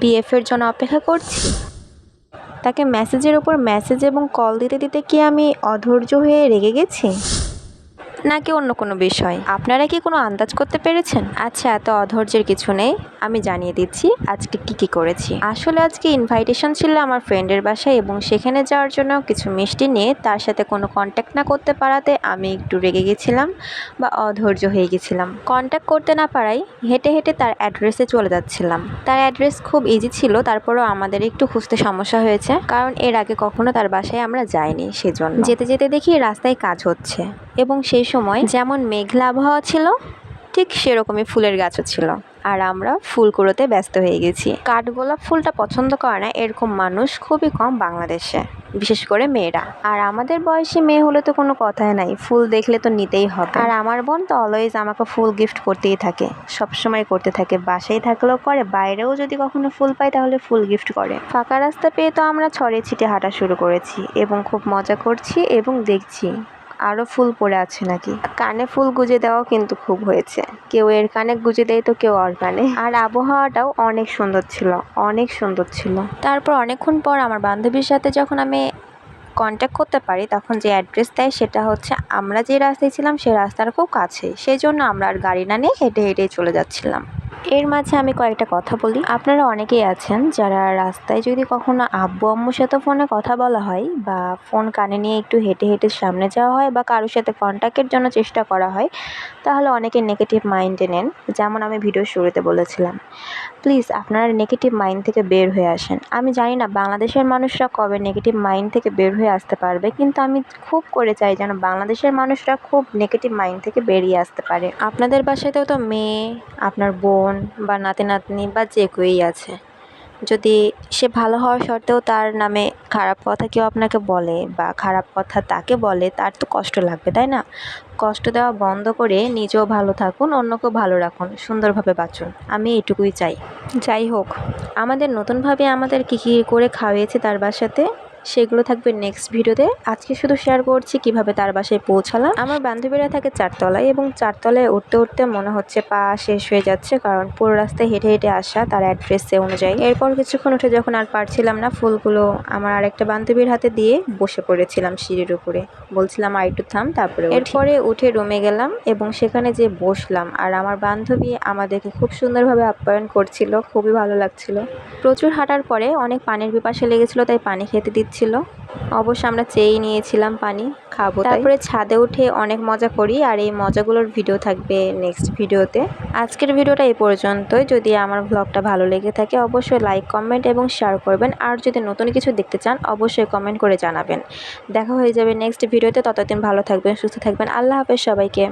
বিএফের জন্য অপেক্ষা করছি। তাকে মেসেজের ওপর মেসেজ এবং কল দিতে দিতে কি আমি অধৈর্য হয়ে রেগে গেছি? নাকি অন্য কোনো বিষয়? আপনারা কি কোনো আন্দাজ করতে পেরেছেন? আচ্ছা এত অধৈর্যের কিছু নেই। আমি জানিয়ে দিচ্ছি, আজকে কি কি করেছি। আসলে আজকে ইনভাইটেশন ছিল আমার ফ্রেন্ডের বাসায় এবং সেখানে যাওয়ার জন্য কিছু মিষ্টি নিয়ে তার সাথে কোনো কন্ট্যাক্ট না করতে পারাতে আমি একটু রেগে গেছিলাম বা অধৈর্য হয়ে গেছিলাম। কন্ট্যাক্ট করতে না পারাই হেঁটে হেঁটে তার অ্যাড্রেসে চলে যাচ্ছিলাম। তার অ্যাড্রেস খুব ইজি ছিল, তারপরেও আমাদের একটু খুঁজতে সমস্যা হয়েছে, কারণ এর আগে কখনো তার বাসায় আমরা যাইনি সেজন্য। যেতে যেতে দেখি রাস্তায় কাজ হচ্ছে। এবং সেই সময় যেমন মেঘলা আবহাওয়া ছিল, ঠিক সেরকমই ফুলের গাছও ছিল। আর আমরা ফুল কুড়োতে ব্যস্ত হয়ে গেছি। কাঠগোলাপ ফুলটা পছন্দ করে না এরকম মানুষ খুবই কম বাংলাদেশে, বিশেষ করে মেয়েরা। আর আমাদের বয়সী মেয়ে হলে তো কোনো কথাই নাই, ফুল দেখলে তো নিতেই হবে। আর আমার বোন তো অলওয়েজ আমাকে ফুল গিফট করতেই থাকে, সবসময় করতে থাকে, বাসায় থাকলেও করে, বাইরেও যদি কখনো ফুল পাই তাহলে ফুল গিফট করে। ফাঁকা রাস্তা পেয়ে তো আমরা ছড়ে ছিটে হাঁটা শুরু করেছি এবং খুব মজা করছি এবং দেখছি। আরও ফুল পড়ে আছে নাকি? কানে ফুল গুজে দেওয়াও কিন্তু খুব হয়েছে। কেউ এর কানে গুজে দেয় তো কেউ ওর কানে। আর আবহাওয়াটাও অনেক সুন্দর ছিল, অনেক সুন্দর ছিল। তারপর অনেকক্ষণ পর আমার বান্ধবীর সাথে যখন আমি কন্ট্যাক্ট করতে পারি, তখন যে অ্যাড্রেস দেয় সেটা হচ্ছে, আমরা যে রাস্তায় ছিলাম সেই রাস্তার খুব কাছে সেই জন্য আমরা আর গাড়ি না নিয়ে হেঁটে হেঁটেই চলে যাচ্ছিলাম। এর মাঝে আমি কয়েকটা কথা বলি। আপনারা অনেকেই আছেন যারা রাস্তায় যদি কখনো আব্বু, আম্মুর সাথে ফোনে কথা বলা হয় বা ফোন কানে নিয়ে একটু হেঁটে হেঁটে সামনে যাওয়া হয় বা কারোর সাথে কন্ট্যাক্টের জন্য চেষ্টা করা হয়, তাহলে অনেকে নেগেটিভ মাইন্ডে নেন, যেমন আমি ভিডিও শুরুতে বলেছিলাম। প্লিজ আপনারা নেগেটিভ মাইন্ড থেকে বের হয়ে আসেন। আমি জানি না বাংলাদেশের মানুষরা কবে নেগেটিভ মাইন্ড থেকে বের হয়ে আসতে পারবে, কিন্তু আমি খুব করে চাই যেন বাংলাদেশের মানুষরা খুব নেগেটিভ মাইন্ড থেকে বেরিয়ে আসতে পারে। আপনাদের বাসাতেও তো মেয়ে, আপনার বোন বা নাতি নাতনি বা যে কেউই আছে। যদি সে ভালো হওয়া সত্ত্বেও তার নামে খারাপ কথা কেউ আপনাকে বলে বা খারাপ কথা তাকে বলে, তার তো কষ্ট লাগবে, তাই না? কষ্ট দেওয়া বন্ধ করে নিজেও ভালো থাকুন, অন্যকেও ভালো রাখুন, সুন্দরভাবে বাঁচুন। আমি এটুকুই চাই। যাই হোক, আমাদের নতুনভাবে আমাদের কী কী করে খাওয়িয়েছে তার বাসাতে? সেগুলো থাকবে নেক্সট ভিডিওতে। আজকে শুধু শেয়ার করছি কীভাবে তার বাসায় পৌঁছালাম। আমার বান্ধবীরা থাকে চারতলায় এবং চারতলায় উঠতে উঠতে মনে হচ্ছে পা শেষ হয়ে যাচ্ছে কারণ পুরো রাস্তায় হেঁটে হেঁটে আসা তার অ্যাড্রেসে অনুযায়ী। এরপর কিছুক্ষণ উঠে যখন আর পারছিলাম না, ফুলগুলো আমার আরেকটা বান্ধবীর হাতে দিয়ে বসে পড়েছিলাম সিঁড়ির উপরে। বলছিলাম আর একটু থাম, তারপরে এরপরে উঠে রুমে গেলাম এবং সেখানে যে বসলাম আর আমার বান্ধবী আমাদেরকে খুব সুন্দরভাবে আপ্যায়ন করছিল, খুবই ভালো লাগছিল। প্রচুর হাঁটার পরে অনেক পানির পিপাসা লেগেছিল, তাই পানি খেতে দিচ্ছিল অবশ্য আমরা চেয়েই নিয়েছিলাম পানি, খাব তারপরে ছাদে উঠে অনেক মজা করি আর এই মজাগুলোর ভিডিও থাকবে নেক্সট ভিডিওতে। আজকের ভিডিওটা এই পর্যন্তই। যদি আমার ব্লগটা ভালো লেগে থাকে অবশ্যই লাইক কমেন্ট এবং শেয়ার করবেন। আর যদি নতুন কিছু দেখতে চান অবশ্যই কমেন্ট করে জানাবেন। দেখা হয়ে যাবে নেক্সট ভিডিওতে। ততদিন ভালো থাকবেন, সুস্থ থাকবেন। আল্লাহ হাফেজ সবাইকে।